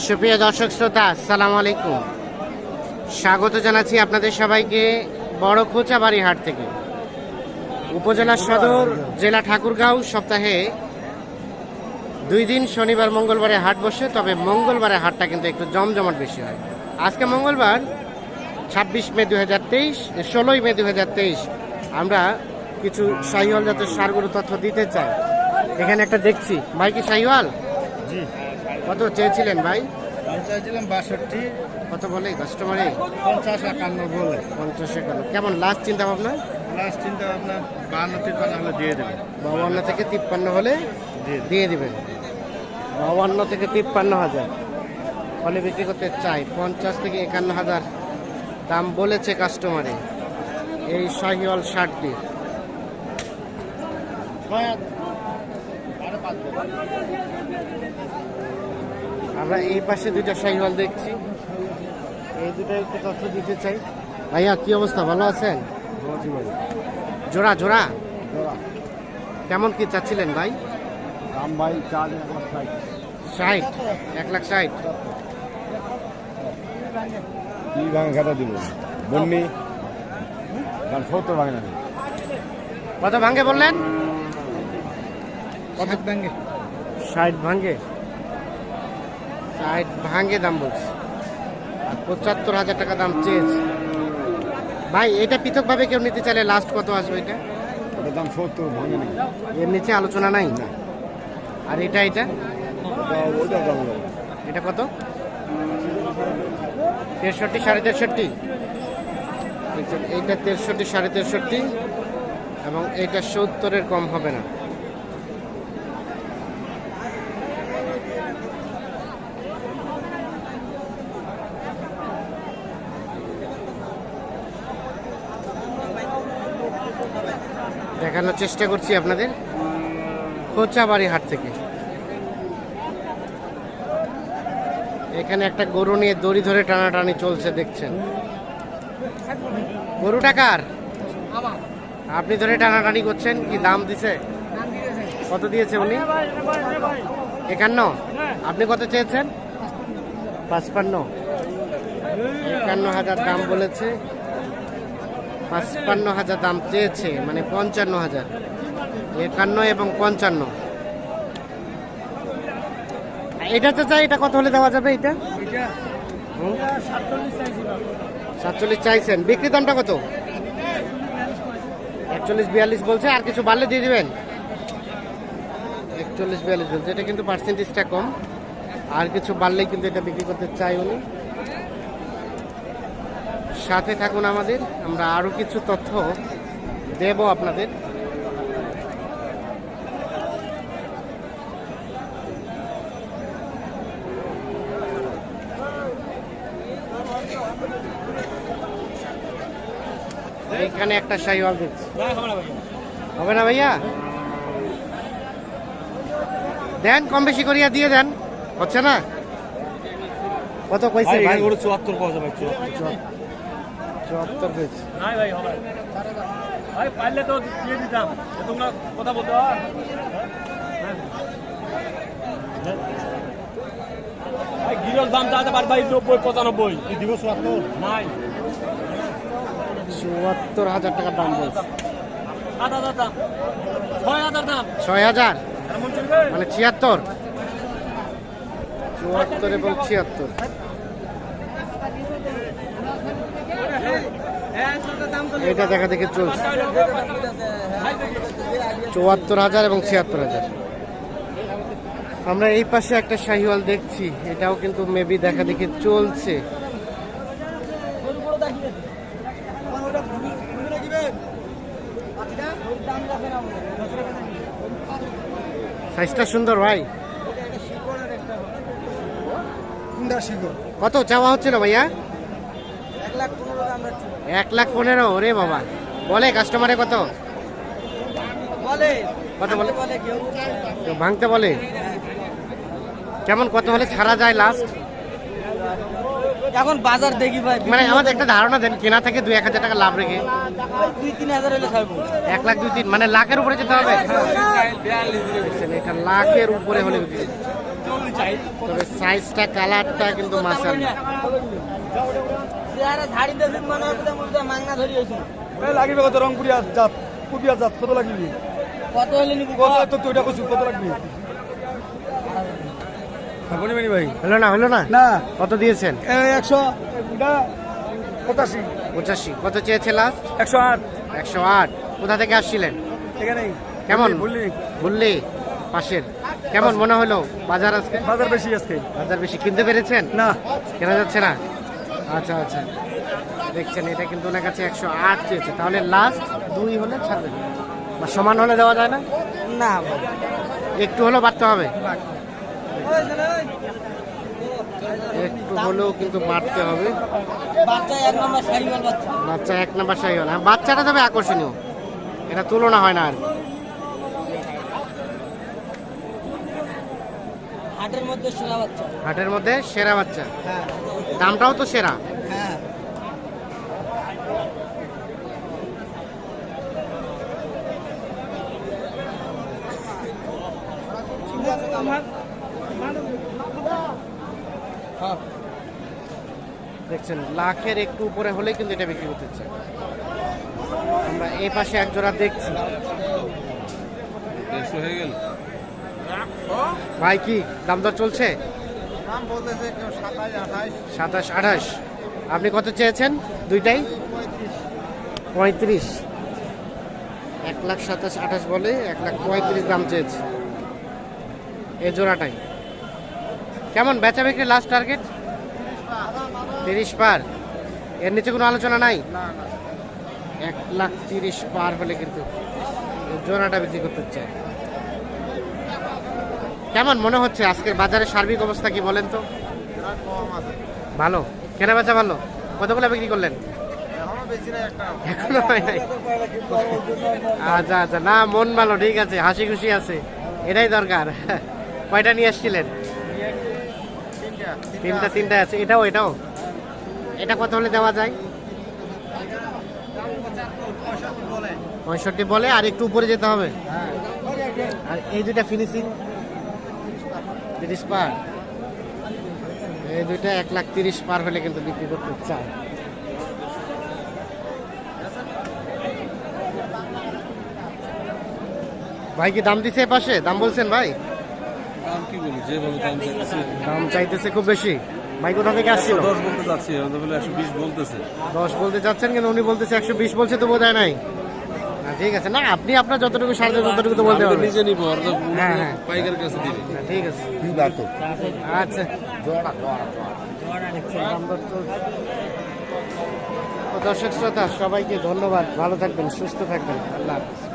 সুপ্রিয় দর্শক শ্রোতা, আসসালামু আলাইকুম। স্বাগত জানাচ্ছি আপনাদের সবাইকে বড় খোঁচাবাড়ি হাট থেকে। উপজেলা সদর জেলা ঠাকুরগাঁও সপ্তাহে দুই দিন শনিবার মঙ্গলবারে হাট বসে, তবে মঙ্গলবারে হাটটা কিন্তু একটু জমজমাট বেশি হয়। আজকে মঙ্গলবার, ছাব্বিশ মে দু হাজার তেইশ, ষোলোই মে দু হাজার তেইশ, আমরা কিছু শাহিওয়াল জাতের সারগুলো তথ্য দিতে চাই। এখানে একটা দেখছি। ভাই কি শাহিওয়াল? জি। কত চেয়েছিলেন ভাই? আমি চাইছিলাম বাষট্টি। কত বলে কাস্টমারে? পঞ্চাশ একান্ন বলে। পঞ্চাশ একান্ন। কেমন লাস্ট চিন্তা ভাবনা লাস্ট চিন্তা ভাবনা বাহান্ন তিপ্পান্ন হলে দিয়ে দেবে বাউান্ন থেকে তিপ্পান্ন হলে দিয়ে দেবে দিয়ে বাউান্ন থেকে তিপ্পান্ন হাজার। ফলে বিক্রি করতে চাই। পঞ্চাশ থেকে একান্ন হাজার। দাম বলেছে কাস্টমারে। এই শাহিওয়াল শার্টটি। আমরা এই পাশে দুইটা শাহিওয়াল দেখছি। এই দুটো একটু তথ্য দিতে চাই। ভাইয়া কি অবস্থা? ভালো আছেন? জোড়া জোড়া? কেমন কি চাচ্ছিলেন ভাই? দাম ভাই চার এক লাখ ষাট। ষাট? এক লাখ ষাট? কি ভাঙে খেটা দিব? বন্নি ভাঙে না কত ভাঙ্গে বললেন? কত ভাঙে। ষাট ভাঙ্গে ষাট ভাঙ্গে দাম বলছে। আর পঁচাত্তর হাজার টাকা দাম চেয়েছে। ভাই এটা পৃথকভাবে কেউ নিতে চাইলে লাস্ট কত আসবে এটা? ওটার দাম সত্তর ভাঙে না এর নিচে আলোচনা নাই? না। আর এটা এটা। এটা কত? তেষট্টি সাড়ে তেষট্টি। এইটা তেষট্টি সাড়ে তেষট্টি। এবং এইটা সত্তরের কম হবে না। দেখানোর চেষ্টা করছি আপনাদের। খোঁচাবাড়ি হাট থেকে। এখানে একটা গরু নিয়ে দড়ি ধরে টানাটানি চলছে, দেখছেন? গরুটা কার? আপনি ধরে টানাটানি করছেন, কি দাম দিছে? কত দিয়েছে উনি? একান্ন? আপনি কত চেয়েছেন? পাঁচপান্ন। একান্ন হাজার দাম বলেছে। পাঁচপান্ন হাজার দাম চেয়েছে মানে পঞ্চান্ন হাজার। একান্ন এবং পঞ্চান্ন। এটা তো চাই এটা কত হলে দেওয়া যাবে এটা? সাতচল্লিশ চাইছেন। বিক্রি দামটা কত? একচল্লিশ বিয়াল্লিশ বলছে আর কিছু বাড়লে দিয়ে দেবেন? একচল্লিশ বিয়াল্লিশ বলছে এটা কিন্তু পার্সেন্টেজটা কম। আর কিছু বাড়লেই কিন্তু এটা বিক্রি করতে চাই উনি। সাথে থাকুন আমাদের। আমরা আরও কিছু তথ্য দেব আপনাদের। এখানে একটা শাহিওয়াল দেখছি। হবে না ভাইয়া? দেন কম বেশি করিয়া দিয়ে দেন। হচ্ছে না? কত কইছে ভাই চুয়াত্তর পাওয়া যাবে চুয়াত্তর কইছে নাই ভাই হবে। ভাই পারলে তো দিয়ে দিতাম। তোমরা কথা বলতে হয় ভাই গিরস দাম চাইতে পার ভাই নব্বই পঁচানব্বই। কি দিব চুয়াত্তর। নাই। চুয়াত্তর হাজার টাকার দাম বলছে। সাত হাজার দাম। ছয় হাজার দাম। ছয় হাজার? মানে ছিয়াত্তর? চুয়াত্তর এবং ছিয়াত্তর। এটা দেখা দেখে চলছে। চুয়াত্তর হাজার এবং ছিয়াত্তর হাজার। আমরা এই পাশে একটা শাহিওয়াল দেখছি এটাও কিন্তু মেবি দেখা দেখে চলছে। সাইজটা সুন্দর ভাই। কত চাওয়া হচ্ছিল ভাইয়া? এক লাখ পনেরো ওরে বাবা। বলে কাস্টমারে কত? কত বলে? ভাঙতে বলে কেমন কত হলে ছাড়া যায় লাস্ট এখন বাজার দেখি ভাই মানে আমাদের একটা ধারণা দেন কেনা থেকে দুই এক হাজার টাকা লাভ রেখে। দুই তিন হাজার হলে ছাড়বো। এক লাখ দুই তিন মানে লাখের উপরে যেতে হবে? এটা লাখের উপরে হলে তবে সাইজটা কালারটা কিন্তু মাসাল। লাগিবে কত রংপুরিয়া জাত পুরিয়া জাত কত লাগিবি? কত হলে নিবি কত তো তুই এটা কইছিস কত লাগবি? ভাই? হলো না হলো না? না। কত দিয়েছেন একশো পঁচাশি। পঁচাশি। কত চেয়েছে লাস্ট একশো আট একশো আট কোথা থেকে আসছিলেন? এখানেই। কেমন? বললি বললি পাশের। কেমন মনে হলো? বাজার আজকে? বাজার বেশি আজকে। বাজার বেশি। কিনতে পেরেছেন? না। কেনা যাচ্ছে না? আচ্ছা আচ্ছা। দেখছেন এটা কিন্তু ওনার কাছে একশো আট চেয়েছে। তাহলে লাস্ট দুই হলে ছাড়বেন বা সমান হলে দেওয়া যায় না? না। একটু হলেও বাড়তে হবে। একটু হলেও কিন্তু বাড়তে হবে। বাচ্চা এক নম্বর সাইকেল বাচ্চা। বাচ্চা এক নাম্বার সাই হল হ্যাঁ বাচ্চাটা তবে আকর্ষণীয়। এটা তুলনা হয় না আর। হাটের মধ্যে সেরা বাচ্চা। হাটের মধ্যে সেরা বাচ্চা। হ্যাঁ। দামটাও তো সেরা। হ্যাঁ। দেখছেন লাখের একটু উপরে হলেই কিন্তু এটা বিক্রি করতে চাই আমরা এই পাশে এক জোড়া দেখছি। ভাই কি দাম দর চলছে? সাতাশ আঠাশ। আপনি কত চেয়েছেন? দুইটাই? পঁয়ত্রিশ। এক লাখ সাতাশ আঠাশ বলে এক লাখ পঁয়ত্রিশ দাম চেয়েছে। এ জোড়াটাই। কেমন বেচা বিক্রি লাস্ট টার্গেট তিরিশ পার। এর নিচে কোনো আলোচনা নাই? এক লাখ তিরিশ পার হলে কিন্তু জোড়াটা বিক্রি করতে চায়। কেমন মনে হচ্ছে আজকের বাজারের সার্বিক অবস্থা কি বলেন তো? ভালো। কেনা বেচা ভালো? কতগুলো বিক্রি করলেন? আচ্ছা আচ্ছা। না, মন ভালো, ঠিক আছে। হাসি খুশি আছে। এটাই দরকার। কয়টা নিয়ে আসছিলেন? তিনটা তিনটা আছে। এটাও এটাও? এটা কত হলে দেওয়া যায়? পঁয়ষট্টি বলে। আর একটু উপরে যেতে হবে। আর এই দুটা ফিনিশিং তিরিশ পার। এই দুইটা এক লাখ তিরিশ পার হলে কিন্তু বিক্রি করতে চায়। ভাই কি দাম দিছে পাশে? দাম বলছেন ভাই? দাম কি বলি যে দাম চাইতেছে। দাম চাইতেছে খুব বেশি। ভাই কোথা থেকে আসছিল? দশ বলতে চাচ্ছি একশো বিশ বলতেছে। দশ বলতে চাচ্ছেন কিন্তু উনি বলতেছে একশো বিশ বলছে তো বোঝায় নাই। ঠিক আছে। না আপনি আপনার যতটুকু সাহায্য ততটুকু তো বলতে পারবেন। নিজে নিব হ্যাঁ, হ্যাঁ। পাইকার কাছে দিবি। ঠিক আছে। আচ্ছা। জোড়া চলছে। তো দর্শক শ্রোতা সবাইকে ধন্যবাদ। ভালো থাকবেন সুস্থ থাকবেন। আল্লাহ হাফিজ।